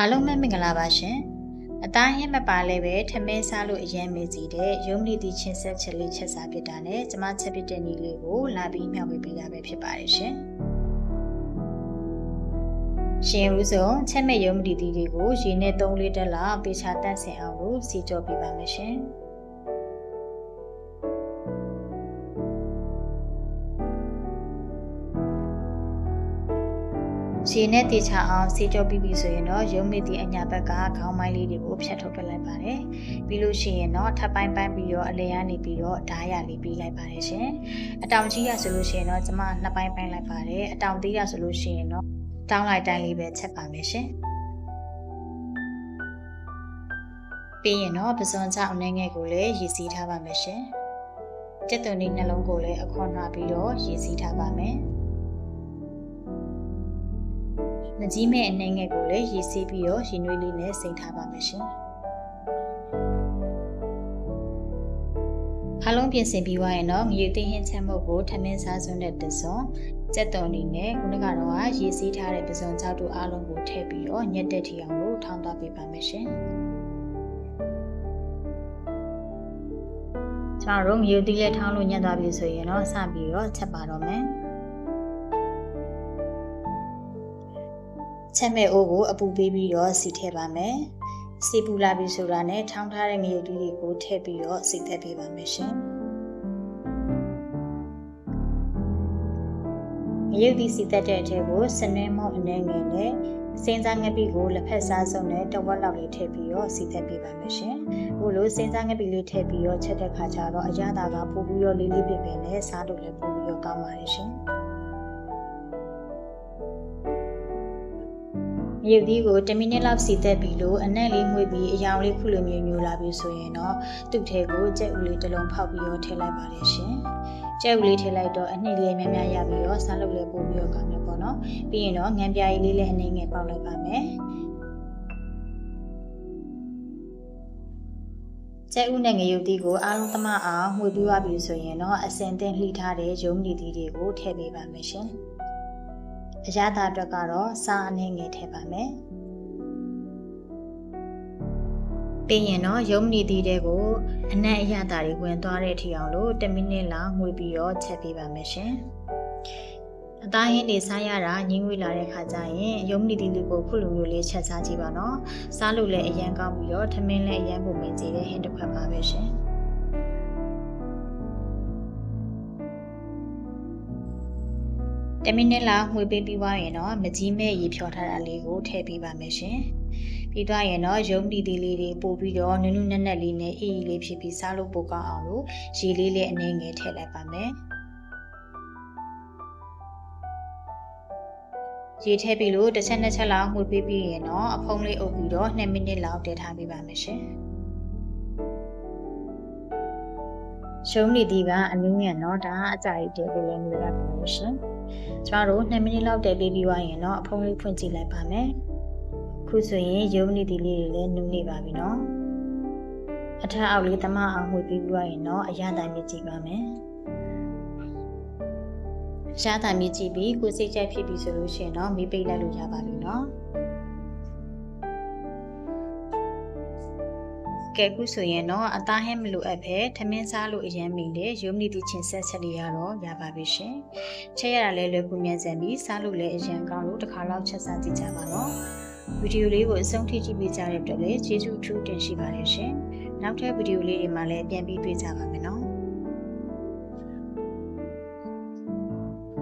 အားလုံးပဲမင်္ဂလာပါရှင်အသားဟင်းမပါလဲပဲထမင်းစားလို့အရင်မေးစီတဲ့ရုံးလီတီချင်းဆက်ချက်လေးချက်စားဖြစ်တာနဲ့ကျမချက်ပြတဲ့နည်းလေးကိုလာပြီးမျှဝေပေးတာပဲဖြစ်ပါတယ်ရှင်ရှင်ဦးစုံချက်မဲ့ရုံးလီတီတွေကိုရေနဲ့3လီတာလောက်ပေချာတက်ဆင်အောင်လို့စီကြောပေးပါမယ်ရှင် ရေနဲ့တေချာအောင်ဆေးကြောပြီးပြီဆိုရင်တော့ရုံးမိသည့်အညာဘက်ကခေါင်းမိုင်းလေးတွေကိုဖြတ်ထုတ်ပြလိုက်ပါတယ်။ပြီးလို့ရှိရင်တော့ထပ်ပိုင်းပိုင်းပြီးတော့အလဲရနေပြီးတော့ဓာရလေးပြီးလိုက်ပါတယ်ရှင်။အတောင်ကြီးရဆိုလို့ရှိရင်တော့ကျမနှစ်ပိုင်းပိုင်းလိုက်ပါတယ်။အတောင်သေးရဆိုလို့ရှိရင်တော့တောင်းလိုက်တိုင်းလေးပဲချက်ပါမယ်ရှင်။ပြီးရင်တော့ပစွန်ချအနှဲငယ်ကိုလည်းရည်စည်းထားပါမယ်ရှင်။ကျက်သွန်ဒီနှလုံးကိုလည်းအခွန်နှာပြီးတော့ရည်စည်းထားပါမယ်။ မကြီးမဲ့အနေငယ်ကိုလည်းရေဆေးပြီးတော့ရင်နွေးလေးနဲ့စိမ့်ထားပါမယ်ရှင်။အားလုံးပြင်ဆင်ပြီးွားရင်တော့ငရေသိဟင်းချက်မုတ်ကိုထမင်းစားစွန်းတဲ့တစုံစက်တုံနေနဲ့ခုနကတော့ရေစီးထားတဲ့ပစုံချောက်တို့အားလုံးကိုထည့်ပြီးတော့ညက်တက်ထီအောင်လို့ထောင်းသွားပေးပါမယ်ရှင်။ကျွန်တော်တို့ငရေသီးလေးထောင်းလို့ညက်သွားပြီဆိုရင်တော့စပြီးတော့ချက်ပါတော့မယ်။ ချက်မဲ့အိုးကိုအပူပေးပြီးတော့စီထည့်ပါမယ်။စီပူလာပြီဆိုတာနဲ့ထောင်းထားတဲ့ငရုတ်တီးတွေကိုထည့်ပြီးတော့စီသက်ပေးပါမယ်ရှင်။ငရုတ်တီးစီသက်တဲ့အထက်ကိုစနွင်းမောက်အနေငယ်နဲ့စင်းစားငပိကိုလက်ဖက်စားစုံနဲ့တဝက်လောက်လေးထည့်ပြီးတော့စီသက်ပေးပါမယ်ရှင်။ဟိုလိုစင်းစားငပိလေးထည့်ပြီးတော့ချက်တဲ့ခါကျတော့အရသာကပို့ပြီးတော့လေးလေးပြပြနဲ့စားလို့လည်းပို့ပြီးတော့ကောင်းပါတယ်ရှင်။ ရုပ်သီးကို10မိနစ်လောက်စီသက်ပြီးလို့အနက်လေးမှွေပြီးအယောင်လေးခုလိုမျိုးညိုလာပြီဆိုရင်တော့သူ့ထဲကိုကြက်ဥလေးတစ်လုံးဖောက်ပြီးတော့ထည့်လိုက်ပါတယ်ရှင်။ကြက်ဥလေးထည့်လိုက်တော့အနှစ်လေးများများရပြီးတော့စားလုပ်လေးပို့ပြီးတော့ကောင်းတယ်ပေါ့နော်။ပြီးရင်တော့ငံပြားကြီးလေးလည်းအနေငယ်ပေါက်လိုက်ပါမယ်။ကျဲဥနဲ့ငရုတ်တီးကိုအားလုံးသမအောင်မှွေပြီးသွားပြီဆိုရင်တော့အစင်တင်လှိထားတဲ့ရုံးမြည်တီးတွေကိုထည့်ပေးပါမယ်ရှင်။ အရသာအတွက်ကတော့စားအနေငယ်ထည့်ပါမယ်ပြီးရင်တော့ရုံးမနီတီးတဲ့ကိုအနက်အရသာတွေဝင်သွားတဲ့အထိအောင်လို့10မိနစ်လောက်ငွေပြီးတော့ချက်ပေးပါမယ်ရှင်အသားဟင်းတွေစားရတာညင်းငွေလာတဲ့ခါကျရင်ရုံးမနီတီးလေးကိုခုလိုမျိုးလေးချက်စားကြည့်ပါနော်စားလို့လည်းအရန်ကောင်းပြီးတော့ထမင်းလည်းအရန်ပုံမင်းစေတဲ့ဟင်းတစ်ခွက်ပါပဲရှင် 10မိနစ်လောက်မှွေပေးပြီးွားရင်တော့မကြီးမဲ့ရေဖြောထားတာလေးကိုထည့်ပေးပါမယ်ရှင်။ပြီးသွားရင်တော့ရုံတီတီလေးတွေပို့ပြီးတော့နုနုနက်နက်လေးနဲ့အေးအေးလေးဖြစ်ပြီးစားလို့ပိုကောင်းအောင်လို့ရေလေးလေးအနည်းငယ်ထည့်လိုက်ပါမယ်။ရေထည့်ပြီးလို့တစ်ချက်နှစ်ချက်လောက်မှွေပေးပြီးရင်တော့အဖုံးလေးအုပ်ပြီးတော့2မိနစ်လောက်တည်ထားပေးပါမယ်ရှင်။ရှုံးနေသည်ကအနည်းငယ်တော့ဒါအကြိုက်တယ်လို့လည်းမျိုးရပါလို့ရှင်။ ကျမတို့2မိနစ်လောက်တည်ပြီးပြီးသွားရင်တော့အဖုံးလေးဖွင့်ကြည့်လိုက်ပါမယ်ခုဆိုရင်ရုံးနေသည်လေးတွေလည်းနူးနေပါပြီနော်အထက်အောက်လေးသမအောင်မှွေပြီးပြီးသွားရင်တော့အရသာမြည်ကြည့်ပါမယ်ရတာမြည်ကြည့်ပြီးကိုစိတ်ကြိုက်ဖြစ်ပြီဆိုလို့ရှိရင်တော့မိပိတ်လိုက်လို့ရပါပြီနော် ကဲခုဆိုရင်တော့အသားဟင်းမလိုအပ်ပဲထမင်းစားလို့အရင်မိတဲ့ရုံးနီတီချင်းဆက်ချက်လေးရတော့ရပါပြီရှင်ချက်ရတာလဲလွယ်ကူမြန်ဆန်ပြီးစားလို့လည်းအရင်ကောင်းလို့တစ်ခါတော့ချက်စားကြည့်ကြပါတော့ဗီဒီယိုလေးကိုအဆုံးထိကြည့်ပေးကြတဲ့အတွက်လည်းကျေးဇူးအထူးတင်ရှိပါတယ်ရှင်နောက်ထပ်ဗီဒီယိုလေးတွေမှာလည်းပြန်ပြီးတွေ့ကြပါမယ်နော်